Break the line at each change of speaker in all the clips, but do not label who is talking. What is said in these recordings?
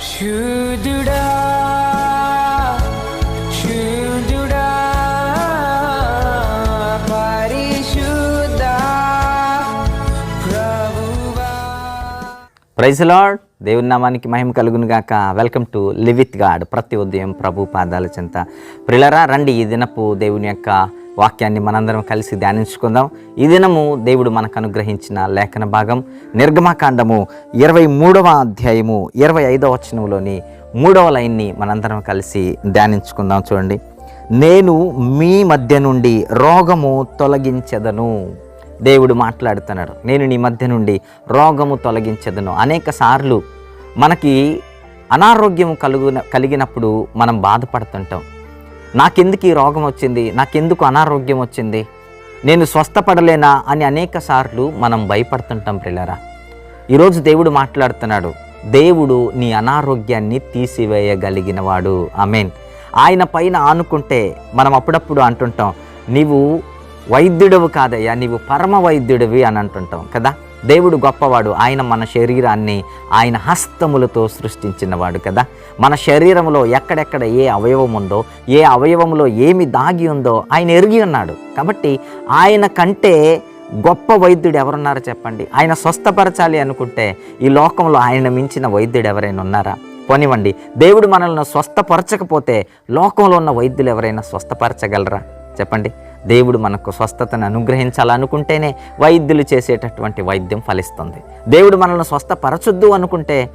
ಶೂದುಡಾ
praise lord దేవుని నామానికి మహిమ కలుగును గాక. Welcome to live with god. ప్రతి ఉదయం ప్రభు పాదాల చెంత. ప్రిలరా రండి ఈ దినపు దేవుని యొక్క వాక్యాన్ని మనందరం కలిసి ధ్యానించుకుందాం. ఈ దినము దేవుడు మనకు అనుగ్రహించిన లేఖన భాగం. నిర్గమకాండము ఇరవై మూడవ అధ్యాయము ఇరవై ఐదవ వచనంలోని మూడవ లైన్ని మనందరం కలిసి ధ్యానించుకుందాం చూడండి. నేను మీ మధ్య నుండి రోగము తొలగించదను. దేవుడు మాట్లాడుతున్నాడు. నేను నీ మధ్య నుండి రోగము తొలగించదను. అనేక సార్లు మనకి అనారోగ్యం కలుగున కలిగినప్పుడు మనం బాధపడుతుంటాం. నాకెందుకు ఈ రోగం వచ్చింది? నాకెందుకు అనారోగ్యం వచ్చింది? నేను స్వస్థపడలేనా? అని అనేక సార్లు మనం భయపడుతుంటాం పిల్లరా ఈరోజు దేవుడు మాట్లాడుతున్నాడు. దేవుడు నీ అనారోగ్యాన్ని తీసివేయగలిగినవాడు. ఐ మీన్ ఆయన పైన ఆనుకుంటే మనం అప్పుడప్పుడు అంటుంటాం నీవు వైద్యుడవు కాదయ్యా నీవు పరమ వైద్యుడివి అని అంటుంటాం కదా? దేవుడు గొప్పవాడు ఆయన మన శరీరాన్ని ఆయన హస్తములతో సృష్టించినవాడు కదా? మన శరీరంలో ఎక్కడెక్కడ ఏ అవయవం ఉందో ఏ అవయవంలో ఏమి దాగి ఉందో ఆయన ఎరిగి ఉన్నాడు. కాబట్టి ఆయన కంటే గొప్ప వైద్యుడు ఎవరున్నారో చెప్పండి. ఆయన స్వస్థపరచాలి అనుకుంటే ఈ లోకంలో ఆయన మించిన వైద్యుడు ఎవరైనా ఉన్నారా? పోనివ్వండి దేవుడు మనల్ని స్వస్థపరచకపోతే లోకంలో ఉన్న వైద్యులు ఎవరైనా స్వస్థపరచగలరా? చెప్పండి. దేవుడు మనకు స్వస్థతను అనుగ్రహించాలనుకుంటేనే వైద్యులు చేసేటటువంటి వైద్యం ఫలిస్తుంది. దేవుడు మనల్ని స్వస్థపరచొద్దు అనుకుంటే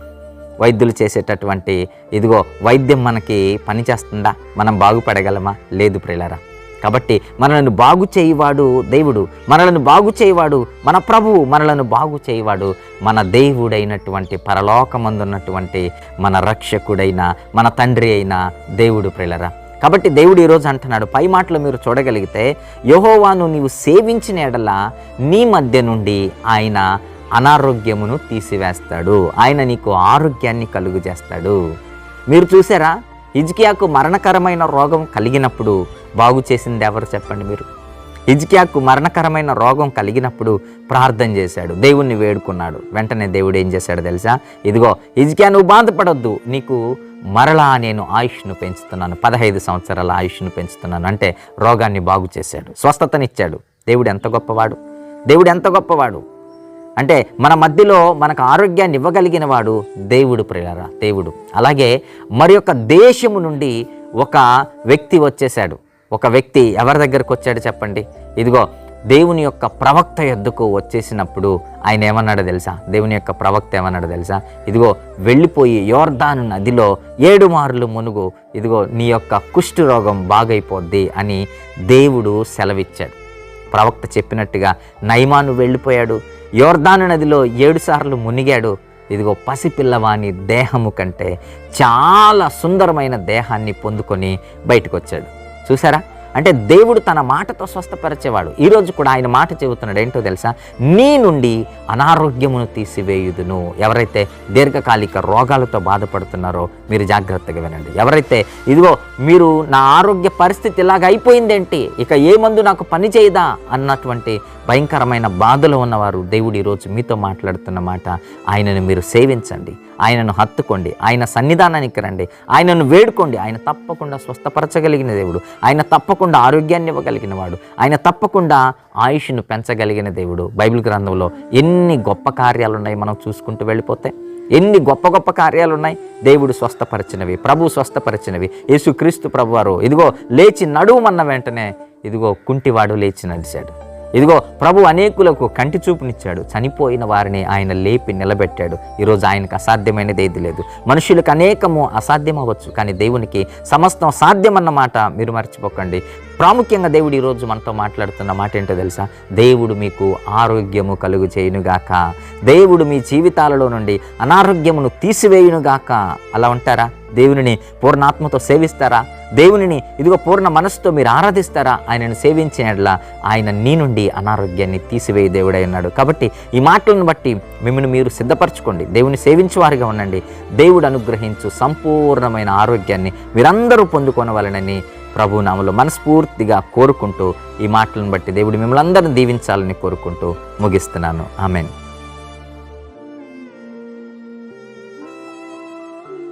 వైద్యులు చేసేటటువంటి ఇదిగో వైద్యం మనకి పనిచేస్తుందా? మనం బాగుపడగలమా? లేదు ప్రిలరా కాబట్టి మనలను బాగు చేయువాడు దేవుడు మనలను బాగు చేయువాడు మన ప్రభువు మనలను బాగు చేయువాడు మన దేవుడైనటువంటి పరలోకమందున్నటువంటి మన రక్షకుడైన మన తండ్రి అయిన దేవుడు ప్రిలరా కాబట్టి దేవుడు ఈరోజు అంటున్నాడు పై మాటలు మీరు చూడగలిగితే యహోవాను నీవు సేవించిన ఎడల నీ మధ్య నుండి ఆయన అనారోగ్యమును తీసివేస్తాడు. ఆయన నీకు ఆరోగ్యాన్ని కలుగు చేస్తాడు మీరు చూసారా? హిజ్కియాకు మరణకరమైన రోగం కలిగినప్పుడు బాగు చేసింది ఎవరు చెప్పండి మీరు? హిజ్కియాకు మరణకరమైన రోగం కలిగినప్పుడు ప్రార్థన చేశాడు. దేవుణ్ణి వేడుకున్నాడు. వెంటనే దేవుడు ఏం చేశాడు తెలుసా? ఇదిగో హిజ్కియా నువ్వు బాధపడొద్దు. నీకు మరలా నేను ఆయుష్ను పెంచుతున్నాను. పదహైదు సంవత్సరాల ఆయుష్ను పెంచుతున్నాను. అంటే రోగాన్ని బాగు చేశాడు. స్వస్థతనిచ్చాడు. దేవుడు ఎంత గొప్పవాడు? దేవుడు ఎంత గొప్పవాడు? అంటే మన మధ్యలో మనకు ఆరోగ్యాన్ని ఇవ్వగలిగిన వాడు దేవుడు ప్రియారా దేవుడు. అలాగే మరి యొక్క దేశము నుండి ఒక వ్యక్తి వచ్చేసాడు ఒక వ్యక్తి ఎవరి దగ్గరకు వచ్చాడు చెప్పండి? ఇదిగో దేవుని యొక్క ప్రవక్త ఎద్దుకు వచ్చేసినప్పుడు ఆయన ఏమన్నాడో తెలుసా? దేవుని యొక్క ప్రవక్త ఏమన్నాడో తెలుసా? ఇదిగో వెళ్ళిపోయి యోర్దాను నదిలో ఏడు మార్లు మునుగు ఇదిగో నీ యొక్క కుష్టు రోగం బాగైపోద్ది అని దేవుడు సెలవిచ్చాడు. ప్రవక్త చెప్పినట్టుగా నైమాను వెళ్ళిపోయాడు. యోర్దాను నదిలో ఏడు సార్లు మునిగాడు. ఇదిగో పసిపిల్లవాని దేహము కంటే చాలా సుందరమైన దేహాన్ని పొందుకొని బయటకు వచ్చాడు చూసారా అంటే దేవుడు తన మాటతో స్వస్థపరిచేవాడు. ఈరోజు కూడా ఆయన మాట చెబుతున్నాడు ఏంటో తెలుసా? నీ నుండి అనారోగ్యమును తీసివేయుదును. ఎవరైతే దీర్ఘకాలిక రోగాలతో బాధపడుతున్నారో మీరు జాగ్రత్తగా వినండి. ఎవరైతే ఇదిగో మీరు నా ఆరోగ్య పరిస్థితి ఇలాగ అయిపోయిందేంటి? ఇక ఏ మందు నాకు పని చేయదా? అన్నటువంటి భయంకరమైన బాధలో ఉన్నవారు దేవుడు ఈరోజు మీతో మాట్లాడుతున్న మాట ఆయనను మీరు సేవించండి. ఆయనను హత్తుకోండి. ఆయన సన్నిధానానికి రండి. ఆయనను వేడుకోండి. ఆయన తప్పకుండా స్వస్థపరచగలిగిన దేవుడు. ఆయన తప్పకుండా ఆరోగ్యాన్ని ఇవ్వగలిగిన వాడు. ఆయన తప్పకుండా ఆయుష్ను పెంచగలిగిన దేవుడు. బైబిల్ గ్రంథంలో ఎన్ని గొప్ప కార్యాలు ఉన్నాయి మనం చూసుకుంటూ వెళ్ళిపోతే? ఎన్ని గొప్ప గొప్ప కార్యాలు ఉన్నాయి దేవుడు స్వస్థపరిచినవి ప్రభు స్వస్థపరిచినవి. యేసుక్రీస్తు ప్రభువారు ఇదిగో లేచి నడువమన్న వెంటనే ఇదిగో కుంటివాడు లేచి నడిచాడు. ఇదిగో ప్రభు అనేకులకు కంటి చూపునిచ్చాడు. చనిపోయిన వారిని ఆయన లేపి నిలబెట్టాడు. ఈరోజు ఆయనకు అసాధ్యమైనది ఏది లేదు. మనుషులకు అనేకము అసాధ్యం అవ్వచ్చు కానీ దేవునికి సమస్తం సాధ్యమన్నమాట మీరు మర్చిపోకండి. ప్రాముఖ్యంగా దేవుడు ఈరోజు మనతో మాట్లాడుతున్న మాట ఏంటో తెలుసా? దేవుడు మీకు ఆరోగ్యము కలుగు చేయునుగాక. దేవుడు మీ జీవితాలలో నుండి అనారోగ్యమును తీసివేయునుగాక. అలా ఉంటారా? దేవుని పూర్ణాత్మతో సేవిస్తారా? దేవునిని ఇదిగో పూర్ణ మనస్సుతో మీరు ఆరాధిస్తారా? ఆయనను సేవించినట్లా ఆయన నీ నుండి అనారోగ్యాన్ని తీసివేయి దేవుడై ఉన్నాడు. కాబట్టి ఈ మాటలను బట్టి మిమ్మల్ని మీరు సిద్ధపరచుకోండి. దేవుని సేవించువారిగా ఉండండి. దేవుడు అనుగ్రహించు సంపూర్ణమైన ఆరోగ్యాన్ని మీరందరూ పొందుకోనవలనని ప్రభు నామలో మనస్ఫూర్తిగా కోరుకుంటూ ఈ మాటలను బట్టి దేవుడు మిమ్మల్ని అందరిని దీవించాలని కోరుకుంటూ ముగిస్తున్నాను. ఆమెన్.